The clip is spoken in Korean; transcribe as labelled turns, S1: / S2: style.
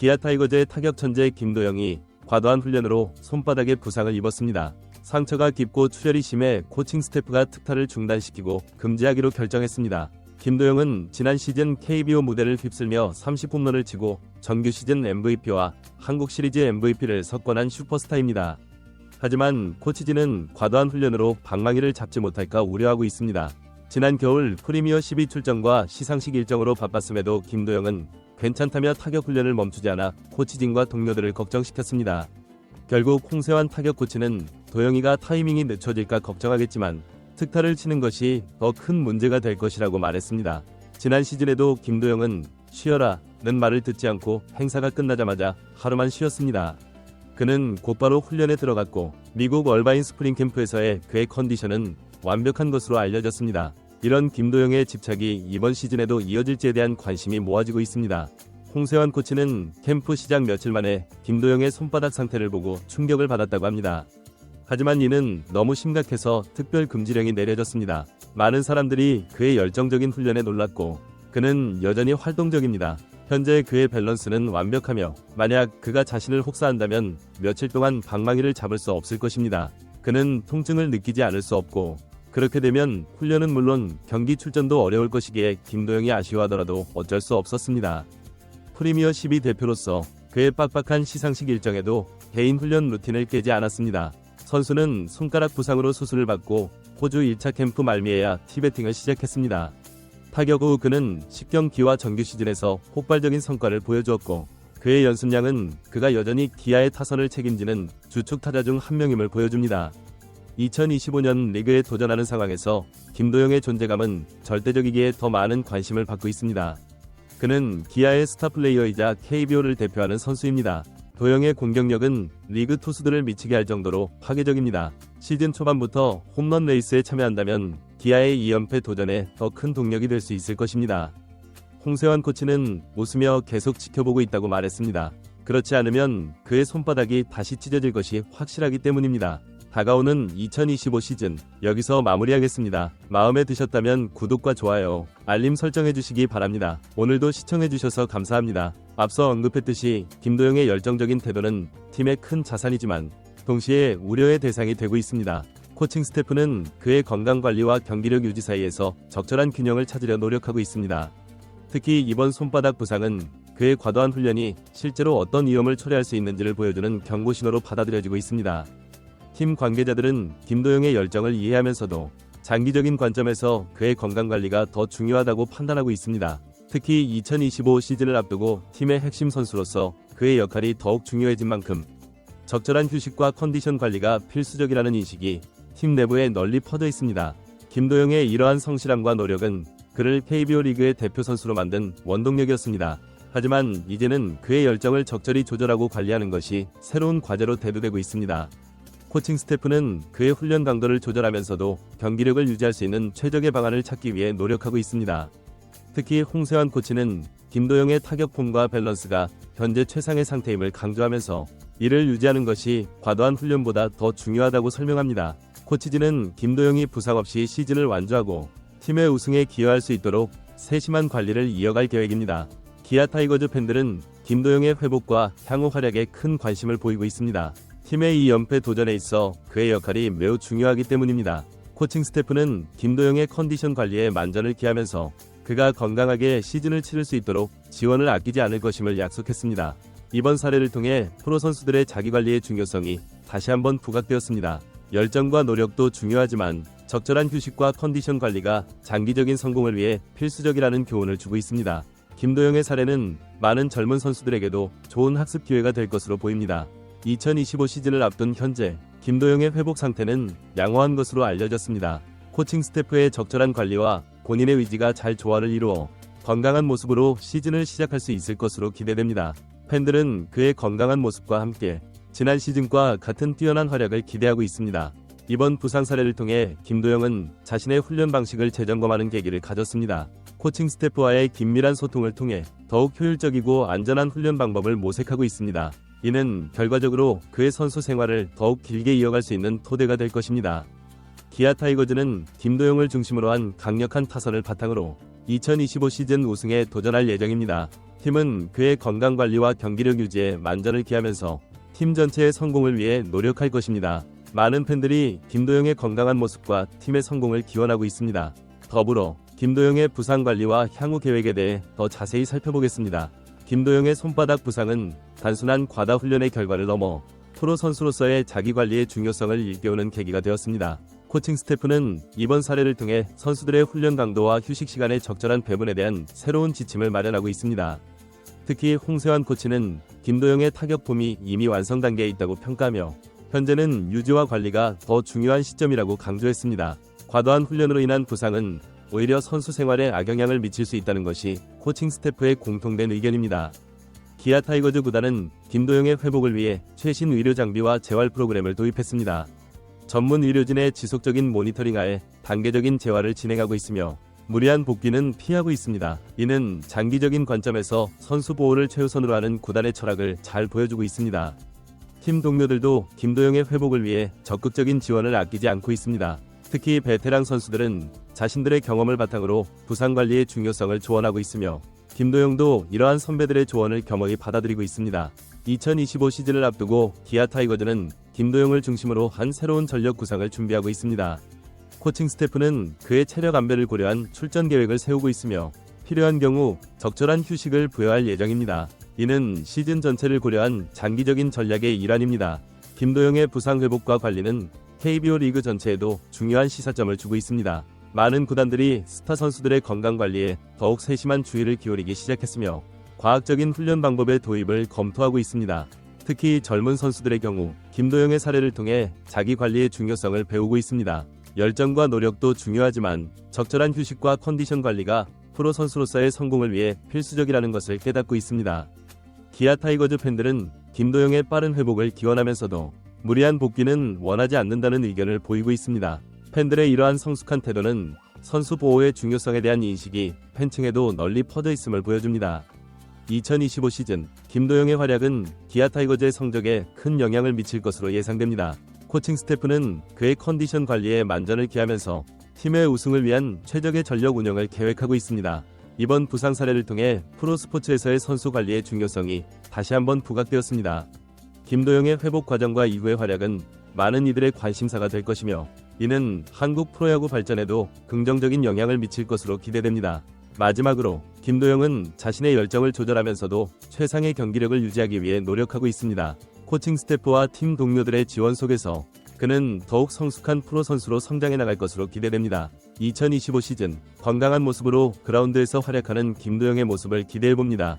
S1: 기아 타이거즈의 타격 천재 김도영이 과도한 훈련으로 손바닥에 부상을 입었습니다. 상처가 깊고 출혈이 심해 코칭 스태프가 특타를 중단시키고 금지하기로 결정했습니다. 김도영은 지난 시즌 KBO 무대를 휩쓸며 30홈런을 치고 정규 시즌 MVP와 한국 시리즈 MVP를 석권한 슈퍼스타입니다. 하지만 코치진은 과도한 훈련으로 방망이를 잡지 못할까 우려하고 있습니다. 지난 겨울 프리미어 12 출전과 시상식 일정으로 바빴음에도 김도영은 괜찮다며 타격 훈련을 멈추지 않아 코치진과 동료들을 걱정시켰습니다. 결국 홍세환 타격 코치는 도영이가 타이밍이 늦춰질까 걱정하겠지만 특타를 치는 것이 더 큰 문제가 될 것이라고 말했습니다. 지난 시즌에도 김도영은 쉬어라 는 말을 듣지 않고 행사가 끝나자마자 하루만 쉬었습니다. 그는 곧바로 훈련에 들어갔고 미국 얼바인 스프링 캠프에서의 그의 컨디션은 완벽한 것으로 알려졌습니다. 이런 김도영의 집착이 이번 시즌에도 이어질지에 대한 관심이 모아지고 있습니다. 홍세환 코치는 캠프 시작 며칠 만에 김도영의 손바닥 상태를 보고 충격을 받았다고 합니다. 하지만 이는 너무 심각해서 특별 금지령이 내려졌습니다. 많은 사람들이 그의 열정적인 훈련에 놀랐고 그는 여전히 활동적입니다. 현재 그의 밸런스는 완벽하며 만약 그가 자신을 혹사한다면 며칠 동안 방망이를 잡을 수 없을 것입니다. 그는 통증을 느끼지 않을 수 없고 그렇게 되면 훈련은 물론 경기 출전도 어려울 것이기에 김도영이 아쉬워하더라도 어쩔 수 없었습니다. 프리미어 12 대표로서 그의 빡빡한 시상식 일정에도 개인 훈련 루틴을 깨지 않았습니다. 선수는 손가락 부상으로 수술을 받고 호주 1차 캠프 말미에야 티베팅을 시작했습니다. 타격 후 그는 10경기와 정규 시즌에서 폭발적인 성과를 보여주었고 그의 연습량은 그가 여전히 기아의 타선을 책임지는 주축 타자 중 한 명임을 보여줍니다. 2025년 리그에 도전하는 상황에서 김도영의 존재감은 절대적이기에 더 많은 관심을 받고 있습니다. 그는 기아의 스타 플레이어이자 KBO를 대표하는 선수입니다. 도영의 공격력은 리그 투수들을 미치게 할 정도로 파괴적입니다. 시즌 초반부터 홈런 레이스에 참여한다면 기아의 2연패 도전에 더 큰 동력이 될 수 있을 것입니다. 홍세환 코치는 웃으며 계속 지켜보고 있다고 말했습니다. 그렇지 않으면 그의 손바닥이 다시 찢어질 것이 확실하기 때문입니다. 다가오는 2025 시즌 여기서 마무리하겠습니다. 마음에 드셨다면 구독과 좋아요, 알림 설정해 주시기 바랍니다. 오늘도 시청해 주셔서 감사합니다. 앞서 언급했듯이 김도영의 열정적인 태도는 팀의 큰 자산이지만 동시에 우려의 대상이 되고 있습니다. 코칭 스태프는 그의 건강 관리와 경기력 유지 사이에서 적절한 균형을 찾으려 노력하고 있습니다. 특히 이번 손바닥 부상은 그의 과도한 훈련이 실제로 어떤 위험을 초래할 수 있는지를 보여주는 경고 신호로 받아들여지고 있습니다. 팀 관계자들은 김도영의 열정을 이해하면서도 장기적인 관점에서 그의 건강 관리가 더 중요하다고 판단하고 있습니다. 특히 2025 시즌을 앞두고 팀의 핵심 선수로서 그의 역할이 더욱 중요해진 만큼 적절한 휴식과 컨디션 관리가 필수적이라는 인식이 팀 내부에 널리 퍼져 있습니다. 김도영의 이러한 성실함과 노력은 그를 KBO 리그의 대표 선수로 만든 원동력이었습니다. 하지만 이제는 그의 열정을 적절히 조절하고 관리하는 것이 새로운 과제로 대두되고 있습니다. 코칭 스태프는 그의 훈련 강도를 조절하면서도 경기력을 유지할 수 있는 최적의 방안을 찾기 위해 노력하고 있습니다. 특히 홍세환 코치는 김도영의 타격 폼과 밸런스가 현재 최상의 상태임을 강조하면서 이를 유지하는 것이 과도한 훈련보다 더 중요하다고 설명합니다. 코치진은 김도영이 부상 없이 시즌을 완주하고 팀의 우승에 기여할 수 있도록 세심한 관리를 이어갈 계획입니다. 기아 타이거즈 팬들은 김도영의 회복과 향후 활약에 큰 관심을 보이고 있습니다. 팀의 이 연패 도전에 있어 그의 역할이 매우 중요하기 때문입니다. 코칭 스태프는 김도영의 컨디션 관리에 만전을 기하면서 그가 건강하게 시즌을 치를 수 있도록 지원을 아끼지 않을 것임을 약속했습니다. 이번 사례를 통해 프로 선수들의 자기 관리의 중요성이 다시 한번 부각되었습니다. 열정과 노력도 중요하지만 적절한 휴식과 컨디션 관리가 장기적인 성공을 위해 필수적이라는 교훈을 주고 있습니다. 김도영의 사례는 많은 젊은 선수들에게도 좋은 학습 기회가 될 것으로 보입니다. 2025 시즌을 앞둔 현재 김도영의 회복 상태는 양호한 것으로 알려졌습니다. 코칭 스태프의 적절한 관리와 본인의 의지가 잘 조화를 이루어 건강한 모습으로 시즌을 시작할 수 있을 것으로 기대됩니다. 팬들은 그의 건강한 모습과 함께 지난 시즌과 같은 뛰어난 활약을 기대하고 있습니다. 이번 부상 사례를 통해 김도영은 자신의 훈련 방식을 재점검하는 계기를 가졌습니다. 코칭 스태프와의 긴밀한 소통을 통해 더욱 효율적이고 안전한 훈련 방법을 모색하고 있습니다. 이는 결과적으로 그의 선수 생활을 더욱 길게 이어갈 수 있는 토대가 될 것입니다. 기아 타이거즈는 김도영을 중심으로 한 강력한 타선을 바탕으로 2025 시즌 우승에 도전할 예정입니다. 팀은 그의 건강 관리와 경기력 유지에 만전을 기하면서 팀 전체의 성공을 위해 노력할 것입니다. 많은 팬들이 김도영의 건강한 모습과 팀의 성공을 기원하고 있습니다. 더불어 김도영의 부상 관리와 향후 계획에 대해 더 자세히 살펴보겠습니다. 김도영의 손바닥 부상은 단순한 과다 훈련의 결과를 넘어 프로 선수로서의 자기 관리의 중요성을 일깨우는 계기가 되었습니다. 코칭 스태프는 이번 사례를 통해 선수들의 훈련 강도와 휴식 시간의 적절한 배분에 대한 새로운 지침을 마련하고 있습니다. 특히 홍세환 코치는 김도영의 타격폼이 이미 완성 단계에 있다고 평가하며 현재는 유지와 관리가 더 중요한 시점이라고 강조했습니다. 과도한 훈련으로 인한 부상은 오히려 선수 생활에 악영향을 미칠 수 있다는 것이 코칭 스태프의 공통된 의견입니다. 기아 타이거즈 구단은 김도영의 회복을 위해 최신 의료 장비와 재활 프로그램을 도입했습니다. 전문 의료진의 지속적인 모니터링하에 단계적인 재활을 진행하고 있으며 무리한 복귀는 피하고 있습니다. 이는 장기적인 관점에서 선수 보호를 최우선으로 하는 구단의 철학을 잘 보여주고 있습니다. 팀 동료들도 김도영의 회복을 위해 적극적인 지원을 아끼지 않고 있습니다. 특히 베테랑 선수들은 자신들의 경험을 바탕으로 부상 관리의 중요성을 조언하고 있으며 김도영도 이러한 선배들의 조언을 겸허히 받아들이고 있습니다. 2025 시즌을 앞두고 기아 타이거즈는 김도영을 중심으로 한 새로운 전력 구상을 준비하고 있습니다. 코칭 스태프는 그의 체력 안배를 고려한 출전 계획을 세우고 있으며 필요한 경우 적절한 휴식을 부여할 예정입니다. 이는 시즌 전체를 고려한 장기적인 전략의 일환입니다. 김도영의 부상 회복과 관리는 KBO 리그 전체에도 중요한 시사점을 주고 있습니다. 많은 구단들이 스타 선수들의 건강 관리에 더욱 세심한 주의를 기울이기 시작했으며 과학적인 훈련 방법의 도입을 검토하고 있습니다. 특히 젊은 선수들의 경우 김도영의 사례를 통해 자기 관리의 중요성을 배우고 있습니다. 열정과 노력도 중요하지만 적절한 휴식과 컨디션 관리가 프로 선수로서의 성공을 위해 필수적이라는 것을 깨닫고 있습니다. 기아 타이거즈 팬들은 김도영의 빠른 회복을 기원하면서도 무리한 복귀는 원하지 않는다는 의견을 보이고 있습니다. 팬들의 이러한 성숙한 태도는 선수 보호의 중요성에 대한 인식이 팬층에도 널리 퍼져 있음을 보여줍니다. 2025 시즌 김도영의 활약은 기아 타이거즈의 성적에 큰 영향을 미칠 것으로 예상됩니다. 코칭 스태프는 그의 컨디션 관리에 만전을 기하면서 팀의 우승을 위한 최적의 전력 운영을 계획하고 있습니다. 이번 부상 사례를 통해 프로 스포츠에서의 선수 관리의 중요성이 다시 한번 부각되었습니다. 김도영의 회복 과정과 이후의 활약은 많은 이들의 관심사가 될 것이며 이는 한국 프로야구 발전에도 긍정적인 영향을 미칠 것으로 기대됩니다. 마지막으로 김도영은 자신의 열정을 조절하면서도 최상의 경기력을 유지하기 위해 노력하고 있습니다. 코칭 스태프와 팀 동료들의 지원 속에서 그는 더욱 성숙한 프로 선수로 성장해 나갈 것으로 기대됩니다. 2025 시즌 건강한 모습으로 그라운드에서 활약하는 김도영의 모습을 기대해 봅니다.